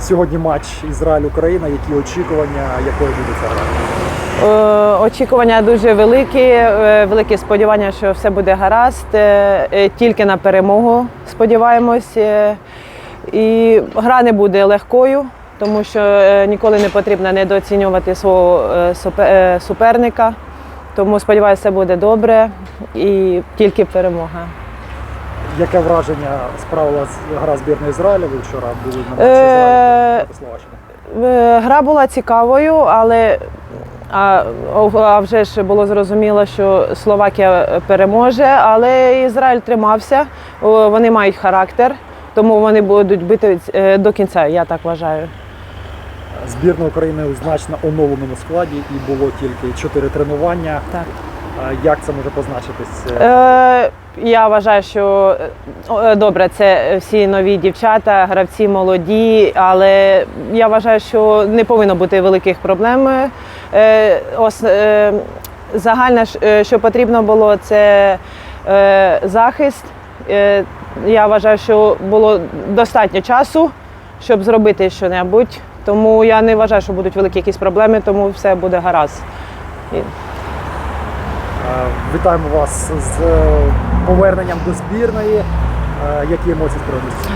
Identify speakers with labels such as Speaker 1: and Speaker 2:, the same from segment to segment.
Speaker 1: Сьогодні матч Ізраїль-Україна. Які очікування, якою буде ця гра?
Speaker 2: Е, Очікування дуже великі, е, великі сподівання, що все буде гаразд. Е, Тільки на перемогу сподіваємось. І гра не буде легкою, тому що ніколи не потрібно недооцінювати свого супе- суперника. Тому сподіваюся, все буде добре і тільки перемога.
Speaker 1: Яке враження справила гра збірної Ізраїля? Ви вчора були на матчі
Speaker 2: Е,
Speaker 1: Ізраїлю проти Словаччини.
Speaker 2: Е, Гра була цікавою, але а, а вже ж було зрозуміло, що Словакія переможе, але Ізраїль тримався. Вони мають характер, тому вони будуть бити е, до кінця, я так вважаю.
Speaker 1: Збірна України у значно оновленому складі і було тільки чотири тренування.
Speaker 2: Так.
Speaker 1: Як це може позначитись?
Speaker 2: Е, я вважаю, що е, добре, це всі нові дівчата, гравці молоді, але я вважаю, що не повинно бути великих проблем. Е, е, загальне, що потрібно було, це захист. Я вважаю, що було достатньо часу, щоб зробити щось. Тому я не вважаю, що будуть великі якісь проблеми, тому все буде гаразд.
Speaker 1: Е, Вітаємо вас з е, поверненням до збірної. Е, Які емоції з?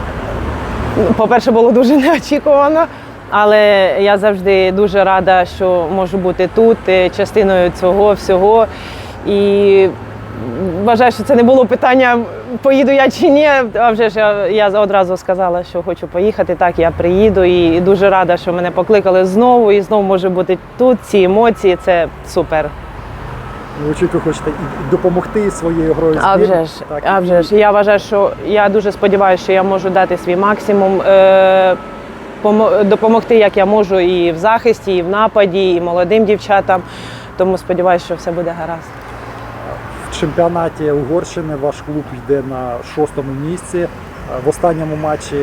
Speaker 2: Ну, По-перше, було дуже неочікувано, але я завжди дуже рада, що можу бути тут, частиною цього всього. І вважаю, що це не було питання, поїду я чи ні. А вже ж я, я одразу сказала, що хочу поїхати. Так, я приїду і дуже рада, що мене покликали знову, і знову можу бути тут. Ці емоції це супер.
Speaker 1: Ви очікуєте, хочете допомогти своєю грою
Speaker 2: А вже ж,
Speaker 1: так,
Speaker 2: а вже ж. Я вважаю, що я дуже сподіваюся, що я можу дати свій максимум, е, допомогти, як я можу, і в захисті, і в нападі, і молодим дівчатам. Тому сподіваюся, що все буде гаразд.
Speaker 1: В чемпіонаті Угорщини ваш клуб йде на шостому місці. Е, В останньому матчі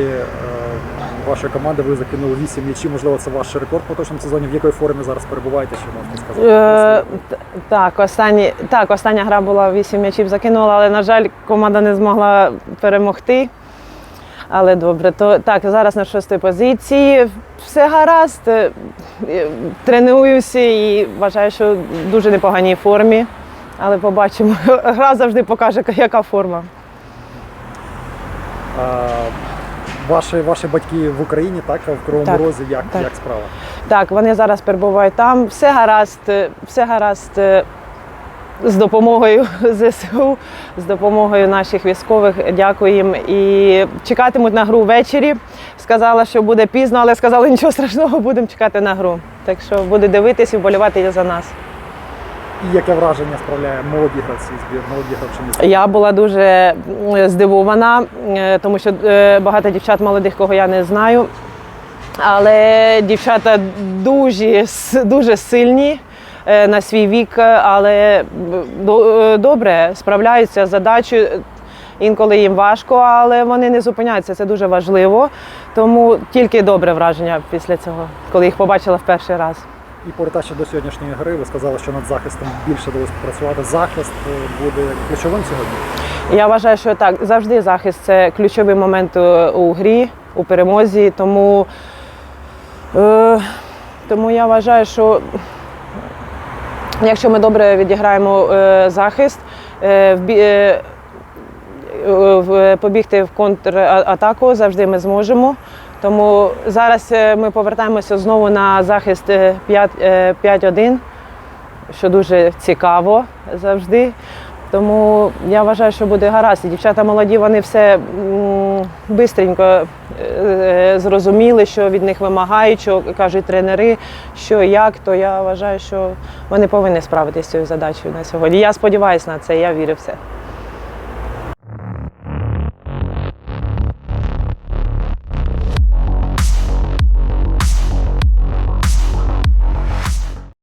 Speaker 1: вашої команди ви закинули 8 м'ячів. Можливо, це ваш рекорд по точному сезоні. В якої формі зараз перебуваєте, що можете сказати?
Speaker 2: Е, так, останні, так, остання гра була 8 м'ячів закинула, але, на жаль, команда не змогла перемогти. Але добре, то так, зараз на шостій позиції. Все гаразд. е, е, Тренуюся і вважаю, що в дуже непоганій формі. Але побачимо. Гра завжди покаже, яка форма.
Speaker 1: Ваші, ваші батьки в Україні, так, в Кривому Розі, як,
Speaker 2: так.
Speaker 1: як справа?
Speaker 2: Так, вони зараз перебувають там. Все гаразд, е, все гаразд е, з допомогою ЗСУ, з допомогою наших військових. Дякую їм. І чекатимуть на гру ввечері. Сказала, що буде пізно, але сказали, нічого страшного, будемо чекати на гру. Так що буде дивитись і вболівати за нас.
Speaker 1: І яке враження справляє молоді гравці збір, молоді гравчині?
Speaker 2: Я була дуже здивована, е, тому що е, багато дівчат молодих, кого я не знаю. Але дівчата дуже, дуже сильні е, на свій вік, але добре справляються з задачею. Інколи їм важко, але вони не зупиняються. Це дуже важливо. Тому тільки добре враження після цього, коли їх побачила в перший раз.
Speaker 1: І повертаючись до сьогоднішньої гри, ви сказали, що над захистом більше довелося попрацювати. Захист е, буде ключовим сьогодні.
Speaker 2: Я вважаю, що так, завжди захист це ключовий момент е, у грі, у перемозі. Тому, е, тому я вважаю, що якщо ми добре відіграємо е, захист, е, вбі- е, е, в- побігти в контратаку завжди ми зможемо. Тому зараз е, ми повертаємося знову на захист е, 5 е, 5-1, що дуже цікаво завжди. Тому я вважаю, що буде гаразд. Дівчата молоді, вони все е, е, зрозуміли, що від них вимагають, що кажуть тренери, що як, то я вважаю, що вони повинні справитися з цією задачею на сьогодні. Я сподіваюся на це, я вірю в це.